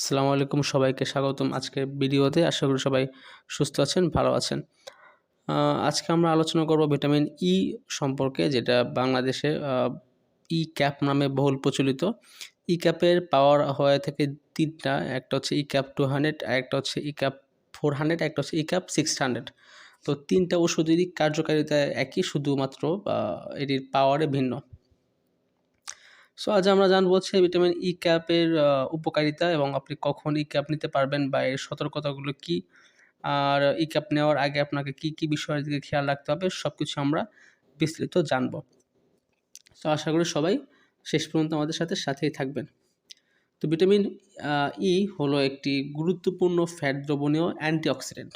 আসসালামু আলাইকুম, সবাইকে স্বাগতম আজকের ভিডিওতে। আশা করি সবাই সুস্থ আছেন, ভালো আছেন। আজকে আমরা আলোচনা করব ভিটামিন ই সম্পর্কে, যেটা বাংলাদেশে ই ক্যাপ নামে বহুল প্রচলিত। ই ক্যাপের পাওয়ার হয়ে থাকে তিনটা, একটা হচ্ছে ই ক্যাপ টু হান্ড্রেড একটা হচ্ছে ই ক্যাপ ফোর হান্ড্রেড একটা হচ্ছে ই ক্যাপ সিক্স হান্ড্রেড তো তিনটা ওষুধেরই কার্যকারিতা একই, শুধুমাত্র এটির পাওয়ারে ভিন্ন। সো আজ আমরা জানব হচ্ছে ভিটামিন ই ক্যাপের উপকারিতা এবং আপনি কখন ই ক্যাপ নিতে পারবেন বা এর সতর্কতাগুলো কি। আর ই ক্যাপ নেওয়ার আগে আপনাকে কি কি বিষয়ের দিকে খেয়াল রাখতে হবে সব কিছু আমরা বিস্তারিত জানব। তো আশা করি সবাই শেষ পর্যন্ত আমাদের সাথে সাথেই থাকবেন। তো ভিটামিন ই হলো একটি গুরুত্বপূর্ণ ফ্যাট দ্রবণীয় অ্যান্টিঅক্সিডেন্ট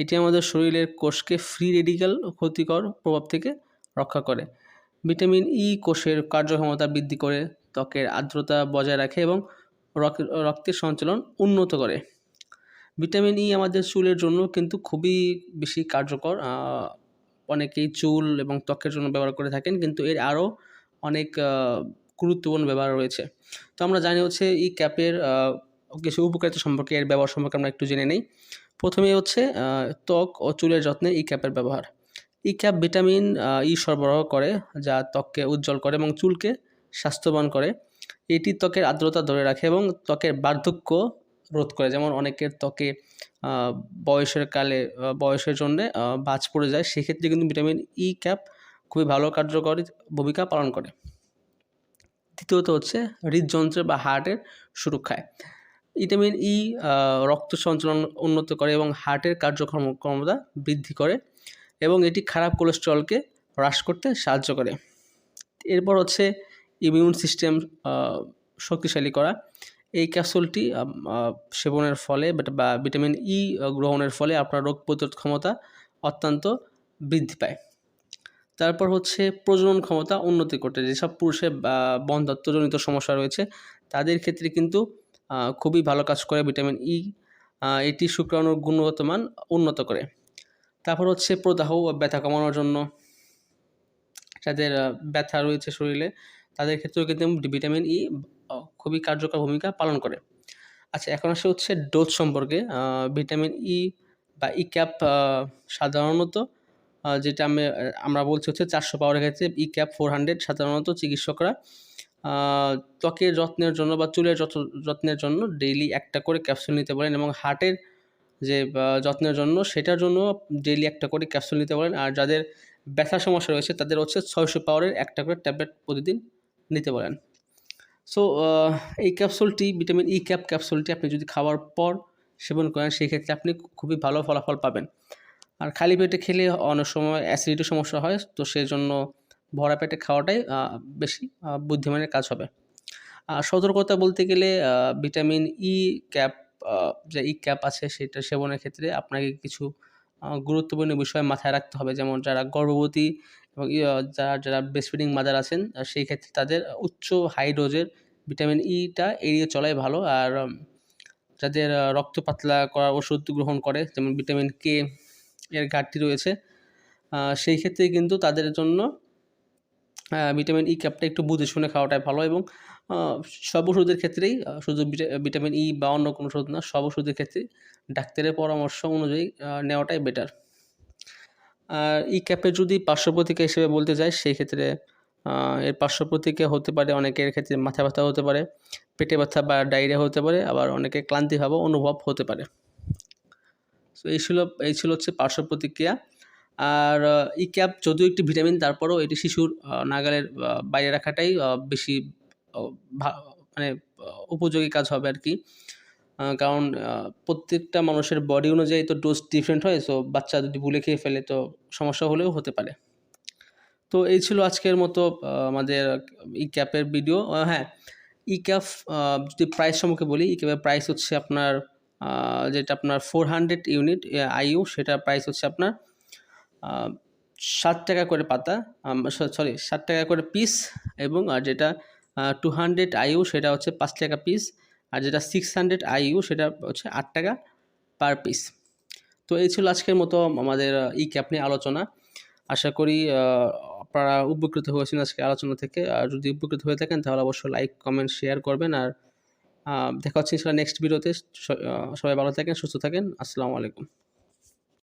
এটি আমাদের শরীরের কোষকে ফ্রি রেডিক্যাল ক্ষতিকর প্রভাব থেকে রক্ষা করে। ভিটামিন ই কোষের কার্যক্ষমতা বৃদ্ধি করে ত্বকের আর্দ্রতা বজায় রাখে এবং রক- রক্তের সঞ্চালন উন্নত করে। ভিটামিন ই আমাদের চুলের জন্য কিন্তু খুবই বেশি কার্যকর। অনেকেই চুল এবং ত্বকের জন্য ব্যবহার করে থাকেন, কিন্তু এর আরও অনেক গুরুত্বপূর্ণ ব্যবহার রয়েছে। তো আমরা জানি হচ্ছে ই ক্যাপের কিছু উপকারিতা সম্পর্কে, এর ব্যবহার সম্পর্কে আমরা একটু জেনে নেই। প্রথমে হচ্ছে ত্বক ও চুলের যত্নে ই ক্যাপের ব্যবহার। ই ক্যাপ ভিটামিন ই সরবরাহ করে, যা ত্বককে উজ্জ্বল করে এবং চুলকে স্বাস্থ্যবান করে। এটি ত্বকের আর্দ্রতা ধরে রাখে এবং ত্বকের বার্ধক্য রোধ করে। যেমন অনেকের ত্বকে বয়সের কালে বয়সের জন্য বাজ পড়ে যায়, সেক্ষেত্রে কিন্তু ভিটামিন ই ক্যাপ খুবই ভালো কার্যকরী ভূমিকা পালন করে। দ্বিতীয়ত হচ্ছে হৃদযন্ত্র বা হার্টের সুরক্ষায়। ভিটামিন ই রক্ত সঞ্চালন উন্নত করে এবং হার্টের কার্যক্ষম ক্ষমতা বৃদ্ধি করে। এবং এটি খারাপ কোলেস্টেরলকে হ্রাস করতে সাহায্য করে। এরপর হচ্ছে ইমিউন সিস্টেম শক্তিশালী করা। এই ক্যাপসুলটি সেবনের ফলে বা ভিটামিন ই গ্রহণের ফলে আপনার রোগ প্রতিরোধ ক্ষমতা অত্যন্ত বৃদ্ধি পায়। তারপর হচ্ছে প্রজনন ক্ষমতা উন্নতি করতে। যেসব পুরুষের, বা বন্ধাত্মজনিত সমস্যা রয়েছে, তাদের ক্ষেত্রে কিন্তু খুবই ভালো কাজ করে ভিটামিন ই এটি শুক্রাণুর গুণগত মান উন্নত করে। তারপর হচ্ছে প্রদাহ ও ব্যথা কমানোর জন্য। যাদের ব্যথা রয়েছে শরীরে, তাদের ক্ষেত্রেও কিন্তু ভিটামিন ই খুবই কার্যকর ভূমিকা পালন করে। আচ্ছা এখন আসে হচ্ছে ডোজ সম্পর্কে। ভিটামিন ই বা ই ক্যাপ সাধারণত যেটা আমি, আমরা বলছি হচ্ছে চারশো পাওয়ারের ক্ষেত্রে ই ক্যাপ ফোর হান্ড্রেড সাধারণত চিকিৎসকরা ত্বকের যত্নের জন্য বা চুলের যত্ন- যত্নের জন্য ডেইলি একটা করে ক্যাপসুল নিতে পারেন এবং হার্টের যে যত্নের জন্য সেটার জন্য ডেলি একটা করে ক্যাপসুল নিতে পারেন। আর যাদের ব্যথা সমস্যা রয়েছে তাদের হচ্ছে ছয়শো পাওয়ারের একটা করে ট্যাবলেট প্রতিদিন নিতে পারেন। সো এই ক্যাপসুলটি ভিটামিন ই ক্যাপ ক্যাপসুলটি আপনি যদি খাওয়ার পর সেবন করেন সেই ক্ষেত্রে আপনি খুবই ভালো ফলাফল পাবেন। আর খালি পেটে খেলে অনেক সময় অ্যাসিডিটির সমস্যা হয়, তো সেই জন্য ভরা পেটে খাওয়াটাই বেশি বুদ্ধিমানের কাজ হবে। আর সতর্কতা বলতে গেলে ভিটামিন ই ক্যাপ যে ই ক্যাপ আছে সেটা সেবনের ক্ষেত্রে আপনাকে কিছু গুরুত্বপূর্ণ বিষয় মাথায় রাখতে হবে। যেমন যারা গর্ভবতী এবং ই, যারা যারা ব্রেস্টফিডিং মাদার আছেন সেই ক্ষেত্রে তাদের উচ্চ হাই ভিটামিন ইটা এড়িয়ে চলাই ভালো। আর যাদের রক্ত পাতলা করার ওষুধ গ্রহণ করে যেমন ভিটামিন কে এর ঘাটতি রয়েছে সেই ক্ষেত্রে কিন্তু তাদের জন্য ভিটামিন ই ক্যাপটা একটু বুঝে শুনে খাওয়াটাই ভালো। এবং সব ওষুধের ক্ষেত্রেই শুধু ভিটামিন ই বা অন্য কোনো ওষুধ না, সব ওষুধের ক্ষেত্রে ডাক্তারের পরামর্শ অনুযায়ী নেওয়াটাই বেটার আর ই ক্যাপের যদি পার্শ্ব প্রতিক্রিয়া হিসেবে বলতে যাই, সেই ক্ষেত্রে এর পার্শ্ব প্রতিক্রিয়া হতে পারে, অনেকের ক্ষেত্রে মাথা ব্যথা হতে পারে, পেটে ব্যথা বা ডায়রিয়া হতে পারে, আবার অনেকে ক্লান্তিভাবও অনুভব হতে পারে। সো এই ছিল এই ছিল হচ্ছে পার্শ্ব প্রতিক্রিয়া। আর ই ক্যাপ যদিও একটি ভিটামিন তারপরেও এটি শিশুর নাগালের বাইরে রাখাটাই বেশি মানে উপযোগী কাজ হবে আর কি। কারণ প্রত্যেকটা মানুষের বডি অনুযায়ী তো ডোজ ডিফারেন্ট হয় সো বাচ্চা যদি ভুলে খেয়ে ফেলে তো সমস্যা হলেও হতে পারে। তো এই ছিল আজকের মতো আমাদের ই ক্যাপের ভিডিও হ্যাঁ ই ক্যাপ যদি প্রাইস সম্পর্কে বলি ই ক্যাপের প্রাইস হচ্ছে আপনার যেটা আপনার ফোর হান্ড্রেড ইউনিট আইইউ সেটার প্রাইস হচ্ছে আপনার ষাট টাকা করে পাতা সরি ষাট টাকা করে পিস এবং, আর যেটা টু হান্ড্রেড আইইউ সেটা হচ্ছে পাঁচ টাকা পিস আর যেটা সিক্স হান্ড্রেড আইইউ সেটা হচ্ছে আট টাকা পার পিস তো এই ছিল আজকের মতো আমাদের ই ক্যাপ নিয়ে আলোচনা। আশা করি আপনারা উপকৃত হয়েছেন আজকে আলোচনা থেকে। আর যদি উপকৃত হয়ে থাকেন, তাহলে অবশ্যই লাইক কমেন্ট শেয়ার করবেন। আর দেখা হচ্ছে ইনশাল্লাহ নেক্সট ভিডিওতে সবাই ভালো থাকেন, সুস্থ থাকেন। আসসালামু আলাইকুম।